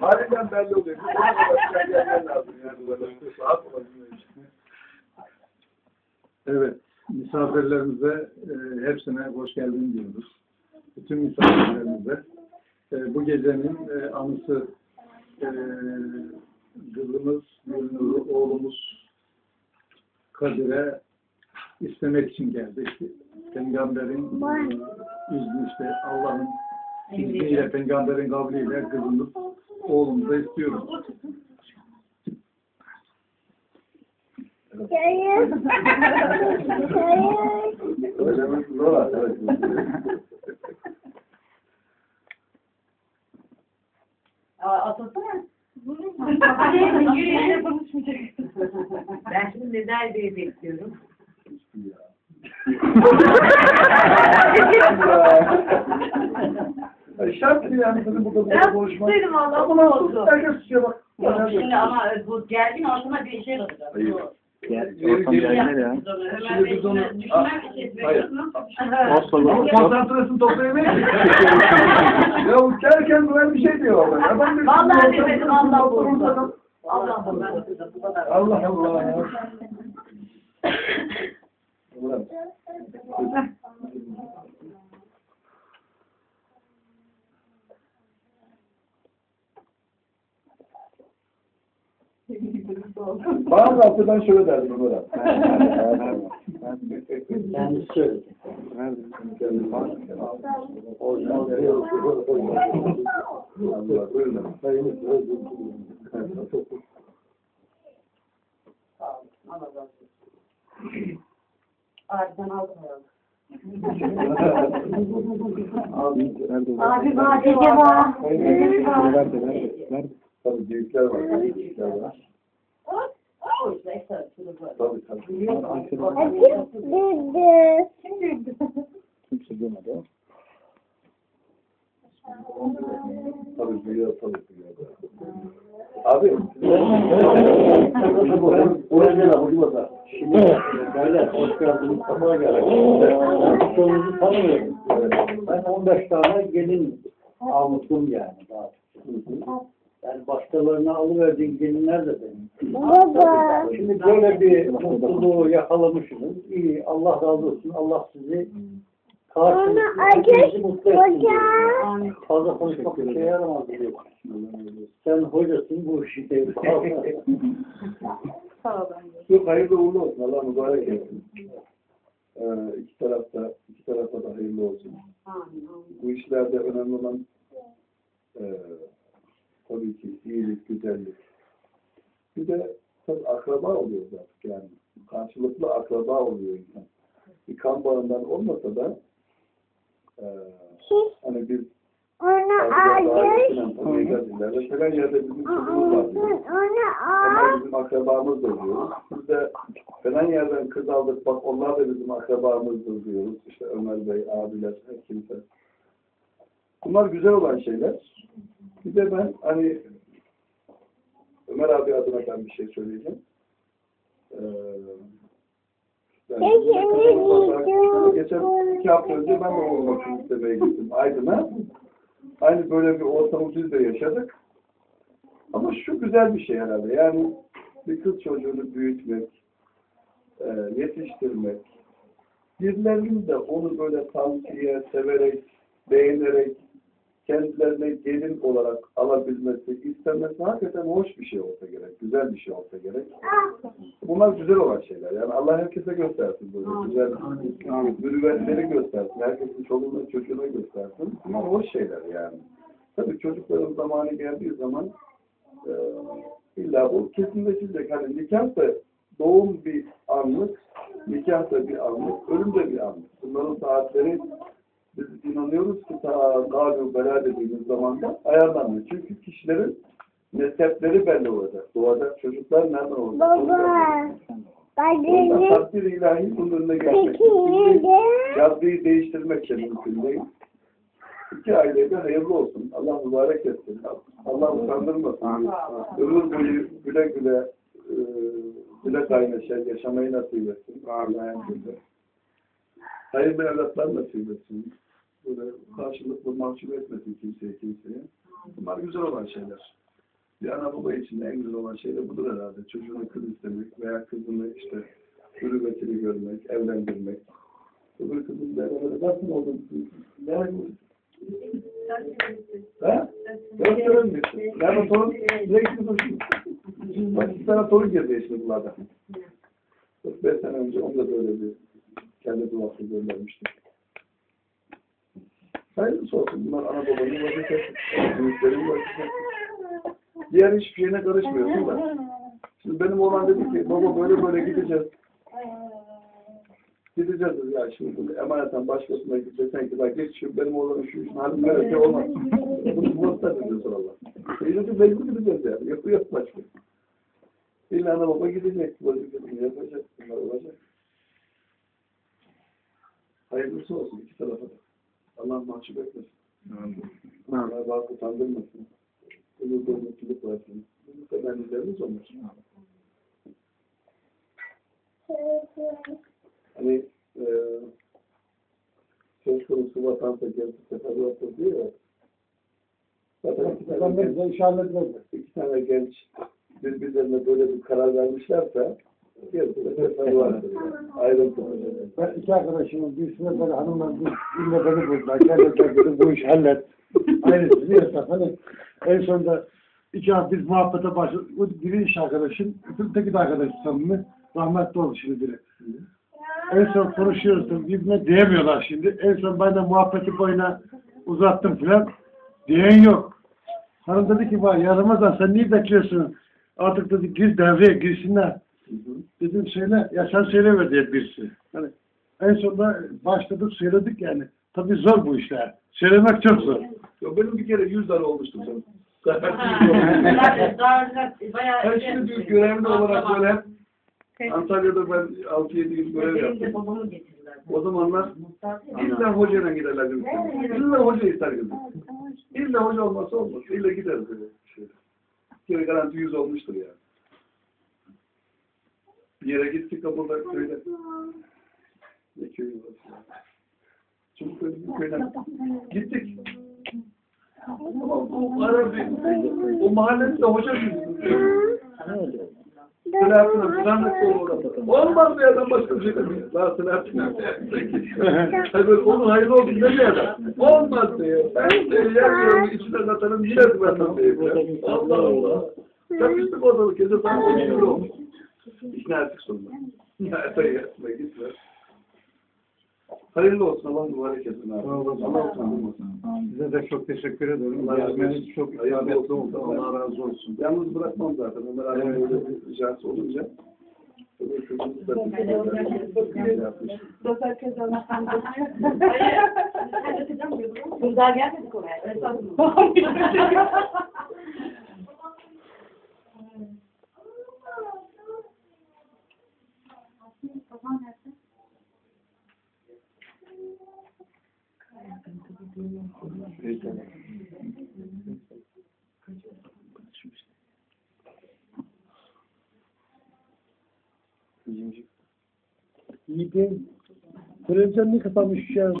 Halinden belli oluyor. Bir ona başka yerler lazım yani. İçin. Evet, misafirlerimize e, hepsine hoş geldin diyoruz. Bütün misafirlerimize. E, bu gecenin e, anısı e, kızımız, Gülnur'u, oğlumuz Kadir'e istemek için geldik. Peygamberin izni işte Allah'ın izniyle, peygamberin kavliyle kızımız, oğlumuza istiyoruz. Hayır. Hayır. Arkadaşlar. Atılsana. Yürüyüşe konuşmayacak. Ben şimdi Nezel Bey'i bekliyorum. Ay, Şart mı yani bizim burada burada Ben konuşmak? susaydım valla, Ama bu. Herkes susuyor bak. Yok şimdi ama bu gergin ortama bir şey olacak. Hayır. Geri- ortam ya. Ömer biz onu- Hayır. Ama toplayamayız. ya uçarken böyle bir şey diyor orada. Ya ben de- Vallahi bilmedim, Allah korusun. Allah Allah. Bu. Allah Allah ya. Ulan. Bazı haftadan şöyle derdim Ömer abi. Kendisi söyledi. Aldım herhalde. Abi, Abi var. Tabii büyükler var. Büyükler var. O işte ekstra şunu böyle. Tabii tabii. Dedi. Kimse görmedi o. Tabii büyüyor tabii büyüyor. Abi. Oraya. Şimdi böyle hoş geldiniz, sabah geldiniz. Çoğunuzu tanımıyorum. Ben 15 tane gelin almışım yani. Daha. Yani başkalarına alıverdiğin gelinler de benim. Baba. Şimdi böyle bir mutluluğu yakalamışsınız. İyi, Allah razı olsun. Allah sizi karşınızda mutlu etsin. hocam. Fazla konuşmak bir şey yaramaz diyor. Sen hocasın bu işi. Sağ olun. Yok hayırlı uğurlu olsun. Allah mübarek etsin. Ee, iki tarafta, iki tarafta da hayırlı olsun. Bu işlerde önemli olan tabii ki iyilik, güzellik. Bir de tabii akraba oluyoruz artık yani. Karşılıklı akraba oluyor insan. Bir kan bağından olmasa da e, hani biz ateş. Tabii falan yerde bizim çocuğumuz var. diyor. Onlar bizim akrabamızdır diyoruz. Biz de falan yerden kız aldık bak onlar da bizim akrabamızdır diyoruz. İşte Ömer Bey, abiler, her kimse. Bunlar güzel olan şeyler. Bir de ben hani Ömer abi adına ben bir şey söyleyeceğim. Ee, Teşekkür Geçen iki hafta önce ben oğluma kız istemeye gittim Aydın'a. Aynı böyle bir ortamı biz de yaşadık. Ama şu güzel bir şey herhalde. Yani bir kız çocuğunu büyütmek, e, yetiştirmek, birilerinin de onu böyle tavsiye, severek, beğenerek, kendilerine gelin olarak alabilmesi, istemesi hakikaten hoş bir şey olsa gerek, güzel bir şey olsa gerek. Bunlar güzel olan şeyler. Yani Allah herkese göstersin böyle güzel mürüvvetleri göstersin. Herkesin çoluğuna çocuğuna göstersin. Bunlar hoş şeyler yani. Tabii çocukların zamanı geldiği zaman e, illa bu kesinleşecek. Hani nikah da doğum bir anlık, nikah da bir anlık, ölüm de bir anlık. Bunların saatleri inanıyoruz ki ta Galu Bela dediğimiz zamanda ayarlanıyor. Çünkü kişilerin nesepleri belli olacak. Doğacak çocuklar nereden olacak? Baba. Bacını takdir ilahi geçmek. çekildi. Yazıyı değiştirmek de mümkün değil. İki aileye de hayırlı olsun. Allah mübarek etsin. Allah utandırmasın. Ömür boyu güle güle e, güle kaynaşa yaşamayı nasip etsin. Amin. Hayırlı evlatlar nasip etsin. Böyle karşılıklı mahcup etmesin kimseye kimseye. Bunlar güzel olan şeyler. Bir ana baba için en güzel olan şey de budur herhalde. Çocuğuna kız istemek veya kızını işte hürmetini görmek, evlendirmek. Öbür kızın da evlendirmek. Nasıl oldu? Ne oldu? Ha? Dört sene mi? Nerede torun? Ne gidiyorsun? Bak iki tane torun girdi işte bunlardan. 45 sene önce onu da böyle bir kendi duasını göndermiştim. Hayırlısı olsun. Bunlar ana babanın vazifesi. Büyüklerin vazifesi. Diğer hiçbir şeyine karışmıyorsun da. Şimdi benim oğlan dedi ki baba böyle böyle gideceğiz. Gideceğiz ya şimdi emaneten başkasına gideceksen ki bak geç şu benim oğlanın şu işin halim böyle şey olmaz. Bunu muhtar dedi sonra Allah. E dedi mecbur gideceğiz yani. Yok yok başka. İlla ana baba gidecek. Vazifesini yapacak. Bunlar olacak. Hayırlısı olsun iki tarafa da. Allah mahcup etmesin. Allah bak utandırmasın. Umutlu mutluluk versin. Bu temennilerimiz onlar. Hani e, söz konusu vatansa geldi seferberdir diyor ya. Zaten iki tane, genç, iki tane genç birbirlerine böyle bir karar vermişlerse Ben iki arkadaşımın birisine böyle hanımla bir birine beni buldular. Gel gel dedim, bu işi hallet. Aynısını yasak. Hani en sonunda iki hafta biz muhabbete başladık. Bu biri iş arkadaşım, öteki de arkadaş samimi. Rahmetli oldu şimdi biri. En son konuşuyoruz birbirine diyemiyorlar şimdi. En son ben de muhabbeti boyuna uzattım filan. Diyen yok. Hanım dedi ki var ya Ramazan sen niye bekliyorsun? Artık dedi gir devreye girsinler. Dedim söyle, ya sen söyleme diye birisi. Hani en sonunda başladık söyledik yani. Tabii zor bu işler. Söylemek çok zor. Yo, benim bir kere yüz tane olmuştu canım. Ben şimdi bir görevli olarak böyle Antalya'da ben 6-7 yıl görev yaptım. O zamanlar illa hocayla giderler. İlla hoca ister gibi. İlla hoca olmazsa olmaz. İlla. Şöyle. Bir kere garanti yüz olmuştur yani. Bir yere gittik de burada köyde. Ne köyü var? Çubuk bir köyden. Gittik. Ama bu ara bir, o mahallenin de hoca bizim. Selahattin Zahmet olur orada. Olmaz bir adam başka bir şey demiyor. Daha Selahattin Tabii onun hayırlı olsun demiyor adam. Olmaz diyor. Ben de yerini içine katarım yine güvenmem diyor. Allah Allah. Çakıştık ortalık gece saat 12 gibi olmuş. İkna ettik sonunda. Ertesi yatma gitme. Hayırlı olsun Allah mübarek etsin abi. Allah utandırmasın. Size de çok teşekkür ederim. Allah razı olsun. Çok isabetli oldu. Allah razı olsun. Yalnız bırakmam zaten. Ömer abi böyle bir ricası olunca. Bir şey yapmış. Biz daha gelmedik oraya. Estağfurullah. Yiğit'in televizyon ne kapamış ya?